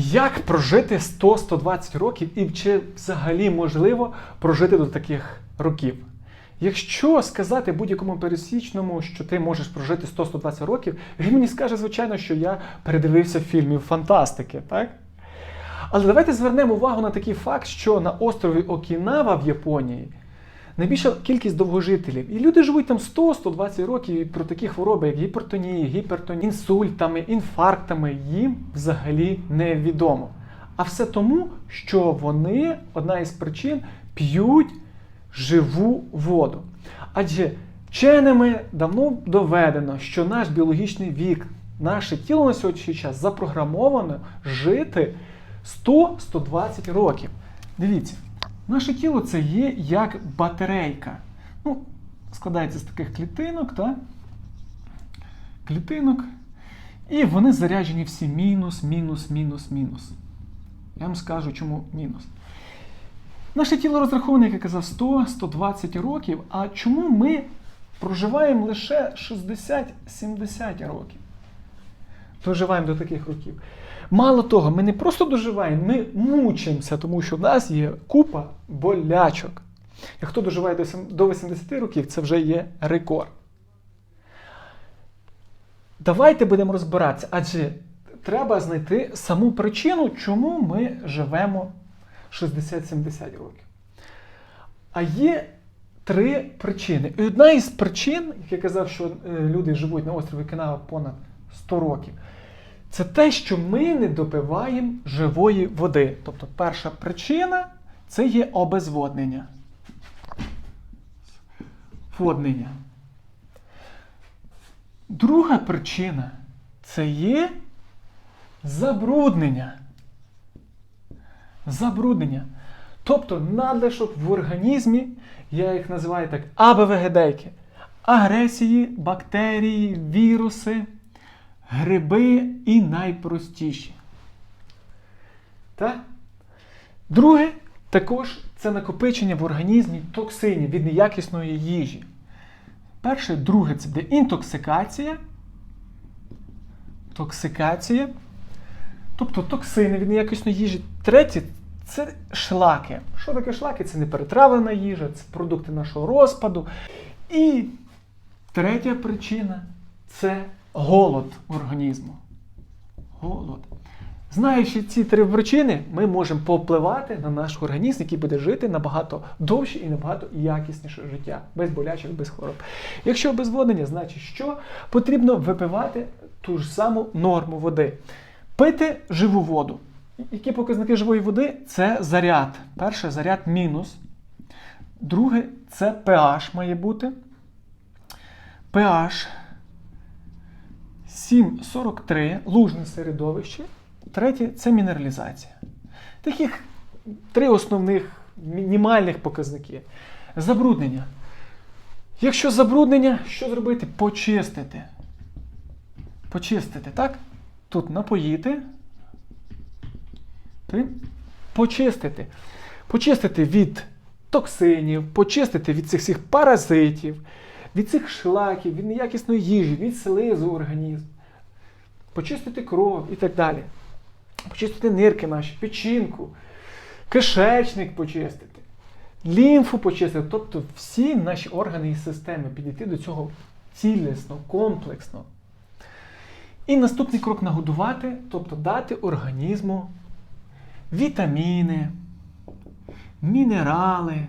Як прожити 100-120 років і чи взагалі можливо прожити до таких років? Якщо сказати будь-якому пересічному, що ти можеш прожити 100-120 років, він мені скаже, звичайно, що я передивився фільмів фантастики, так? Але давайте звернемо увагу на такий факт, що на острові Окінава в Японії найбільша кількість довгожителів. І люди живуть там 100-120 років і про такі хвороби, як гіпертонія, гіпертонія, інсультами, інфарктами, їм взагалі невідомо. А все тому, що вони, одна із причин, п'ють живу воду. Адже вченими давно доведено, що наш біологічний вік, наше тіло на сьогоднішній час запрограмовано жити 100-120 років. Дивіться, наше тіло це є як батарейка. Ну, складається з таких клітинок, так? клітинок. І вони заряджені всі мінус, мінус, мінус, мінус. Я вам скажу, чому мінус. Наше тіло розраховане, як я казав, 100-120 років. А чому ми проживаємо лише 60-70 роких? Доживаємо до таких років. Мало того, ми не просто доживаємо, ми мучимося, тому що в нас є купа болячок. І хто доживає до 80 років, це вже є рекорд. Давайте будемо розбиратися, адже треба знайти саму причину, чому ми живемо 60-70 років. А є три причини. І одна із причин, як я казав, що е, люди живуть на острові Кинава понад 100 років, це те, що ми не допиваємо живої води. Тобто перша причина це є обезводнення. Воднення. Друга причина це є забруднення. Забруднення. Тобто надлишок в організмі, я їх називаю так, АБВГДейки. Агресії, бактерії, віруси, гриби і найпростіші. Так? Друге, також це накопичення в організмі токсинів від неякісної їжі. Перше, друге це буде інтоксикація. Токсикація. Тобто токсини від неякісної їжі. Третє це шлаки. Що таке шлаки? Це не перетравлена їжа, це продукти нашого розпаду. І третя причина це голод організму. Голод. Знаючи ці три причини, ми можемо повпливати на наш організм, який буде жити набагато довше і набагато якісніше життя, без болячок, без хвороб. Якщо обезводнення, значить що? Потрібно випивати ту ж саму норму води. Пити живу воду. Які показники живої води? Це заряд. Перше заряд мінус. Друге це pH має бути. pH 7,43, лужне середовище. Третє це мінералізація. Таких три основних мінімальних показники. Забруднення. Якщо забруднення, що зробити? Почистити. Почистити, так? Тут напоїти. Три. Почистити. Почистити від токсинів, почистити від цих всіх паразитів, від цих шлаків, від неякісної їжі, від слизу організму. Почистити кров і так далі. Почистити нирки наші, печінку, кишечник почистити, лімфу почистити, тобто всі наші органи і системи підійти до цього цілісно, комплексно. І наступний крок нагодувати, тобто дати організму вітаміни, мінерали,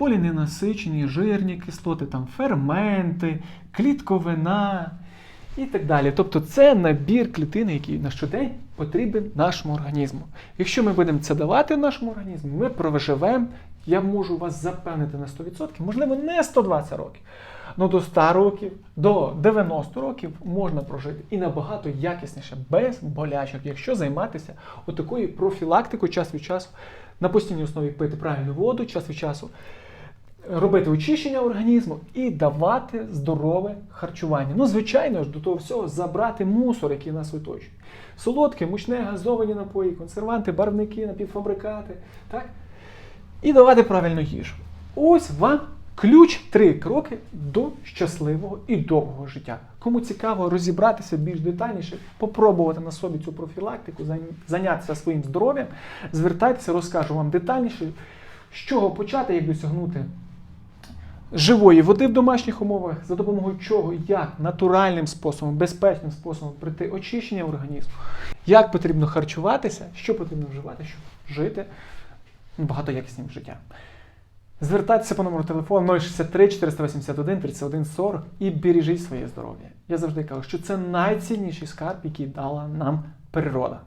поліненасичені жирні кислоти, там, ферменти, клітковина і так далі. Тобто це набір клітин, який на щодень потрібен нашому організму. Якщо ми будемо це давати нашому організму, ми проживемо, я можу вас запевнити на 100%, можливо, не 120 років. Ну до 100 років, до 90 років можна прожити і набагато якісніше, без болячок, якщо займатися отакою профілактикою час від часу, на постійній основі пити правильну воду, час від часу робити очищення організму і давати здорове харчування. Ну, звичайно ж, до того всього забрати мусор, який нас оточує. Солодке, мучне, газовані напої, консерванти, барвники, напівфабрикати. Так? І давати правильну їжу. Ось вам Ключ три кроки до щасливого і довгого життя. Кому цікаво розібратися більш детальніше, попробувати на собі цю профілактику, зайнятися своїм здоров'ям, звертайтеся, розкажу вам детальніше, з чого почати, як досягнути живої води в домашніх умовах, за допомогою чого, як натуральним способом, безпечним способом прийти очищення організму, як потрібно харчуватися, що потрібно вживати, щоб жити багатоякісним життям. Звертайтеся по номеру телефону 063 481 31 40 і бережіть своє здоров'я. Я завжди кажу, що це найцінніший скарб, який дала нам природа.